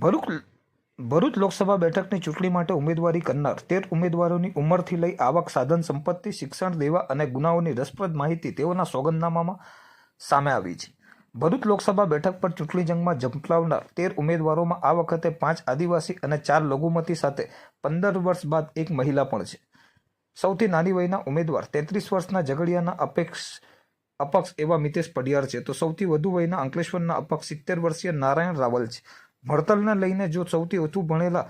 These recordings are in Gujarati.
ભરૂચ ભરૂચ લોકસભા બેઠકની ચૂંટણી માટે ઉમેદવારી કરનાર તેર ઉમેદવારોની ઉંમરથી લઈ આવક, સાધન સંપત્તિ, શિક્ષણ દેવા અને ગુનાઓની રસપ્રદ માહિતી તેઓના સોગંદનામામાં સામે આવી છે. ભરૂચ લોકસભા બેઠક પર ચૂંટણી જંગમાં ઝંપલાવનાર તેર ઉમેદવારોમાં આ વખતે પાંચ આદિવાસી અને ચાર લઘુમતી સાથે પંદર વર્ષ બાદ એક મહિલા પણ છે. સૌથી નાની વયના ઉમેદવાર તેત્રીસ વર્ષના ઝઘડિયાના અપેક્ષ, અપક્ષ એવા મિતેશ પડિયાર છે. તો સૌથી વધુ વયના અંકલેશ્વરના અપક્ષ સિત્તેર વર્ષીય નારાયણ રાવલ છે. ભણતરને લઈને જો સૌથી ઓછું ભણેલા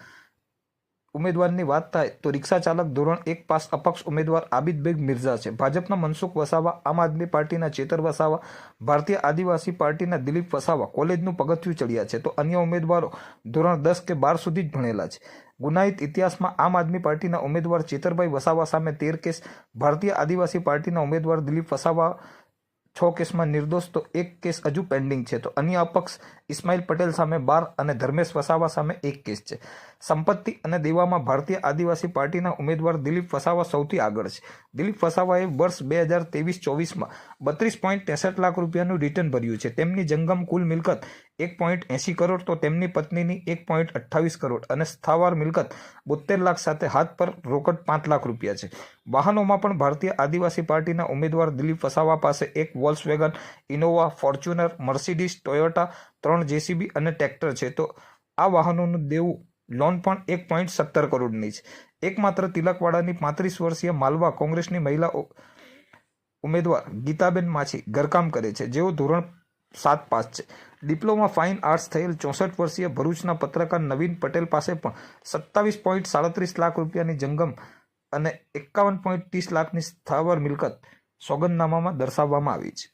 ઉમેદવારની વાત થાય તો રિક્ષા ચાલક ધોરણ એક પાસ અપક્ષ ઉમેદવાર આબિદ બેગ મિર્ઝા છે. ભાજપના મનસુખ વસાવા, આમ આદમી પાર્ટીના ચેતર વસાવા, ભારતીય આદિવાસી પાર્ટીના દિલીપ વસાવા કોલેજનું પગથિયું ચડ્યા છે. તો અન્ય ઉમેદવારો ધોરણ દસ કે બાર સુધી જ ભણેલા છે. ગુનાહિત ઇતિહાસમાં આમ આદમી પાર્ટીના ઉમેદવાર ચેતરભાઈ વસાવા સામે તેર કેસ, ભારતીય આદિવાસી પાર્ટીના ઉમેદવાર દિલીપ વસાવા છ કેસમાં નિર્દોષ તો એક કેસ હજુ પેન્ડિંગ છે. તો અન્ય અપક્ષ ઇસ્માઇલ પટેલ સામે બાર અને ધર્મેશ વસાવા સામે એક કેસ છે. સંપત્તિ અને દેવામાં ભારતીય આદિવાસી પાર્ટીના ઉમેદવાર દિલીપ વસાવા સૌથી આગળ છે. દિલીપ વસાવાએ વર્ષ બે હજાર ત્રેવીસ ચોવીસમાં બત્રીસ પોઈન્ટ ત્રેસઠ લાખ રૂપિયાનું રિટર્ન ભર્યું છે. તેમની જંગમ કુલ મિલકત એક પોઈન્ટ એંસી કરોડ, તો તેમની પત્નીની એક પોઈન્ટ અઠ્ઠાવીસ કરોડ અને સ્થાવર મિલકત બોતેર લાખ સાથે હાથ પર રોકડ પાંચ લાખ રૂપિયા છે. વાહનોમાં પણ ભારતીય આદિવાસી પાર્ટીના ઉમેદવાર દિલીપ વસાવા પાસે એક Volkswagen Innova Fortuner Mercedes Toyota ત્રણ જેસીબી અને ટ્રેક્ટર છે. તો આ વાહનોનું દેવું લોન પણ એક પોઈન્ટ સત્તર કરોડની છે. એકમાત્ર તિલકવાડાની પાંત્રીસ વર્ષીય માલવા કોંગ્રેસની મહિલા ઉમેદવાર ગીતાબેન માછી ઘરકામ કરે છે. જેઓ ધોરણ સાત પાસ છે. ડિપ્લોમા ફાઇન આર્ટ્સ થયેલ ચોસઠ વર્ષીય ભરૂચના પત્રકાર નવીન પટેલ પાસે પણ સત્તાવીસ પોઈન્ટ સાડત્રીસ લાખ રૂપિયાની જંગમ અને એકાવન પોઈન્ટ ત્રીસ લાખની સ્થાવર મિલકત સોગંદનામામાં દર્શાવવામાં આવી છે.